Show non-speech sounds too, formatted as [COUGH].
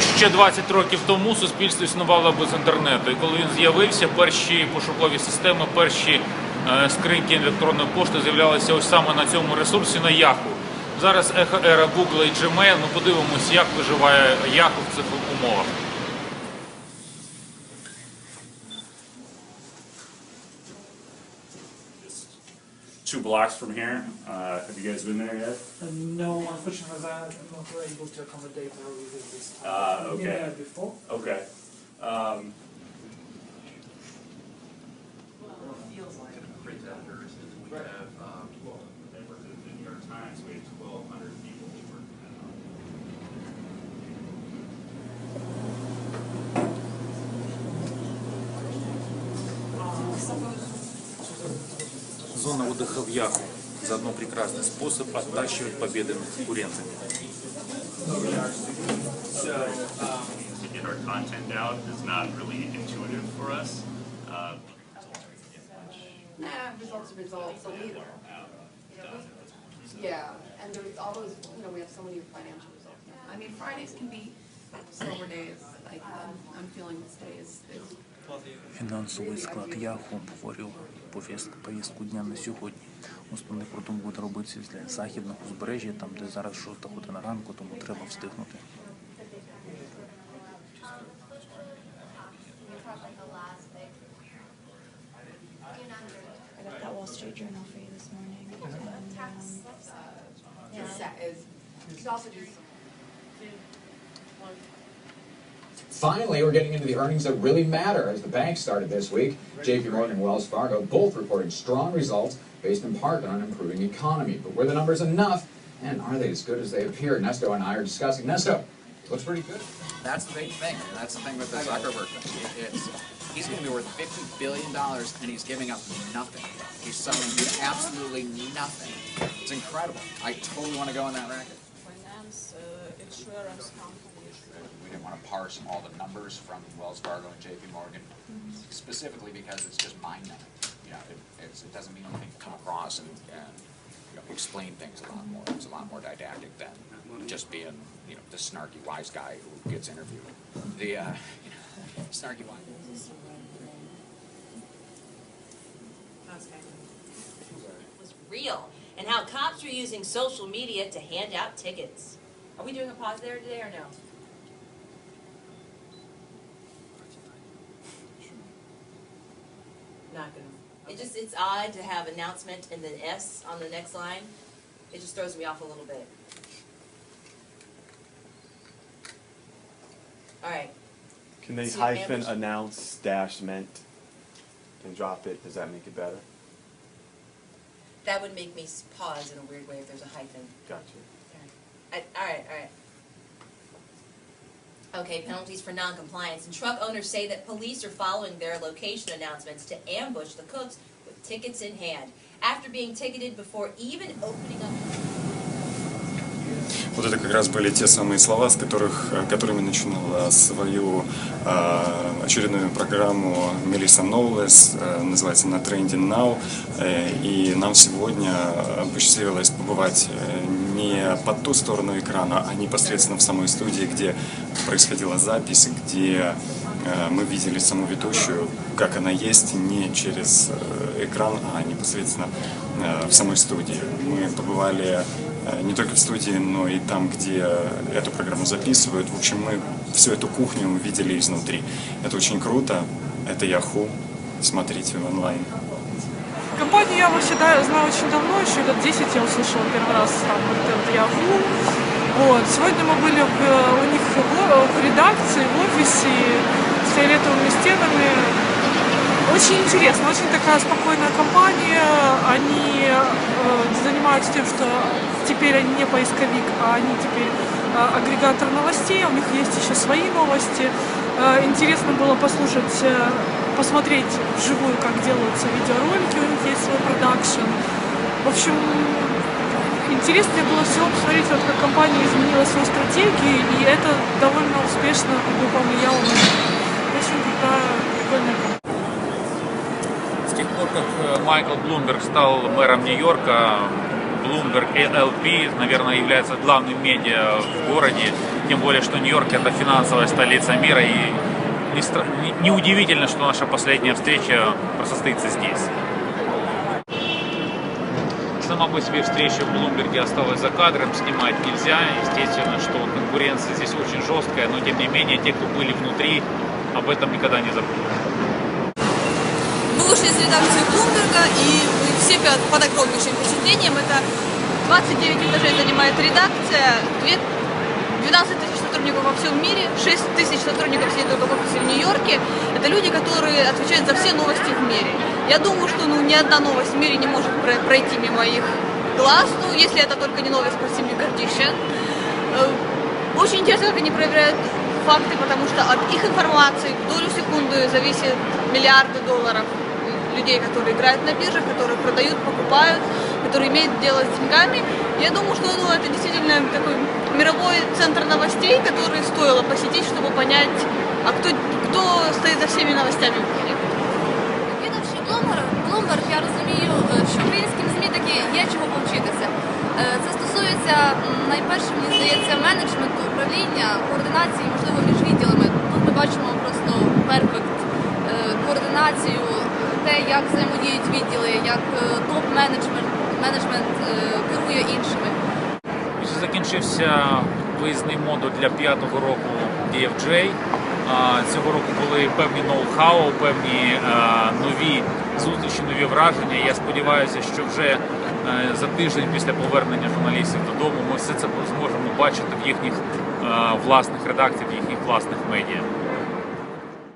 що ще 20 років тому суспільство існувало без інтернету. І коли він з'явився, перші пошукові системи, перші е, скриньки електронної пошти з'являлися ось саме на цьому ресурсі на Yahoo. Зараз ехо ера Google і Gmail. Ми подивимось, як виживає Yahoo в цих умовах. Two blocks from here. Uh, have you guys been there yet? Uh, No, unfortunately, I'm not able to accommodate our visit this time. Ah, I've been okay. there before. Okay. Um, feels like print editors, and we have, um, Зона отдыха в Яху. Заодно прекрасный способ оттачивать победы над конкурентами. Uh. I mean, Fridays can be slower days, like, um, I'm feeling this day is, is Фінансовий склад Яху обговорював повістку, повістку дня на сьогодні. Основний кордон буде робитися для західного узбережжя, там де зараз шоста година ранку, тому треба встигнути. I got that Wall Street Journal for you this morning. Um, is, sa- is, Finally, we're getting into the earnings that really matter as the banks started this week. JP Morgan and Wells Fargo both reported strong results based in part on an improving economy. But were the numbers enough? And are they as good as they appear? Nesto and I are discussing. Nesto, looks pretty good. That's the big thing. That's the thing with the Zuckerberg thing. It- It's, he's going to be worth fifty billion dollars, and he's giving up nothing. He's selling you absolutely nothing. It's incredible. I totally want to go on that racket. Finance, insurance companies. We didn't want to parse all the numbers from Wells Fargo and J.P. Morgan, specifically because it's just mind numbing. You know, it, it's, it doesn't mean anything to come across and, and you know, explain things a lot more. It's a lot more didactic than just being, you know, the snarky wise guy who gets interviewed. The uh, you [LAUGHS] know, snarky wise. was real and how cops were using social media to hand out tickets. Are we doing a pause there today or no? Not gonna. It just, it's odd to have announcement and then S on the next line. It just throws me off a little bit. All right, Can they See, hyphen ambush- announce dash meant and drop it? Does that make it better? that would make me s- pause in a weird way if there's a hyphen. Gotcha. I- All right, all right. Okay, penalties for noncompliance. And truck owners say that police are following their location announcements to ambush the cooks with tickets in hand. After being ticketed before even opening up Вот это как раз были те самые слова, с которых, э, которыми начинала свою э, очередную программу Мелисса Ноулес, э, называется «На Trending Now», Э, и нам сегодня э, посчастливилось побывать э, не по ту сторону экрана, а непосредственно в самой студии, где происходила запись, где э, мы видели саму ведущую, как она есть, не через э, экран, а непосредственно э, в самой студии. Мы побывали не только в студии, но и там, где эту программу записывают. В общем, мы всю эту кухню увидели изнутри. Это очень круто. Это Yahoo. Смотрите онлайн. Компанию я вообще да, знаю очень давно, еще лет 10 я услышала первый раз там Yahoo. Вот. Сегодня мы были в, э, у них в, в редакции, в офисе, с фиолетовыми стенами. Очень интересно, очень такая спокойная компания. Они э, занимаются тем, что теперь они не поисковик, а они теперь э, агрегатор новостей. У них есть еще свои новости. Э, интересно было послушать, э, посмотреть вживую, как делаются видеоролики, у них есть свой продакшн. В общем, интереснее было всего посмотреть, вот как компания изменила свою стратегию, и это довольно успешно как бы, повлияло на очень крутая, прикольная компания. С тех пор, как э, Майкл Блумберг стал мэром Нью-Йорка, Bloomberg LP, наверное, является главным медиа в городе, тем более, что Нью-Йорк это финансовая столица мира, и не стра- не- неудивительно, что наша последняя встреча состоится здесь. Сама по себе встреча в Блумберге осталась за кадром, снимать нельзя. Естественно, что конкуренция здесь очень жесткая, но тем не менее те, кто были внутри, об этом никогда не забудут. Мы вышли из редакции Блумберга, и мы все под, огромнейшим впечатлением. Это 29 этажей занимает редакция, две- 12 тысяч сотрудников во всем мире, 6 тысяч сотрудников сидят только в офисе в Нью-Йорке. Это люди, которые отвечают за все новости в мире. Я думаю, что ну, ни одна новость в мире не может про- пройти мимо их глаз, ну, если это только не новость про семью Кардишьян. Э, Очень интересно, как они проверяют факты, потому что от их информации в долю секунды зависит миллиарды долларов людей, которые играют на биржах, которые продают, покупают, которые имеют дело с деньгами. Я думаю, что ну, это действительно такой мировой центр новостей, который стоило посетить, чтобы понять, а кто, кто стоит за всеми новостями в мире. Відавши Bloomberg, Bloomberg, я розумію, е, що українським ЗМІ таки є чого повчитися. Е, Це стосується м, найперше, мені здається, менеджменту, управління, координації, можливо, між відділами. Тут ми бачимо просто перфект е, координацію, те, як взаємодіють відділи, як е, топ-менеджмент Менеджмент е, керує іншими. Закінчився виїзний модуль для п'ятого року DFJ. Цього року були певні ноу-хау, певні нові зустрічі, нові враження. Я сподіваюся, що вже е, за тиждень після повернення журналістів додому ми все це зможемо бачити в їхніх е, власних редакціях, в їхніх власних медіа.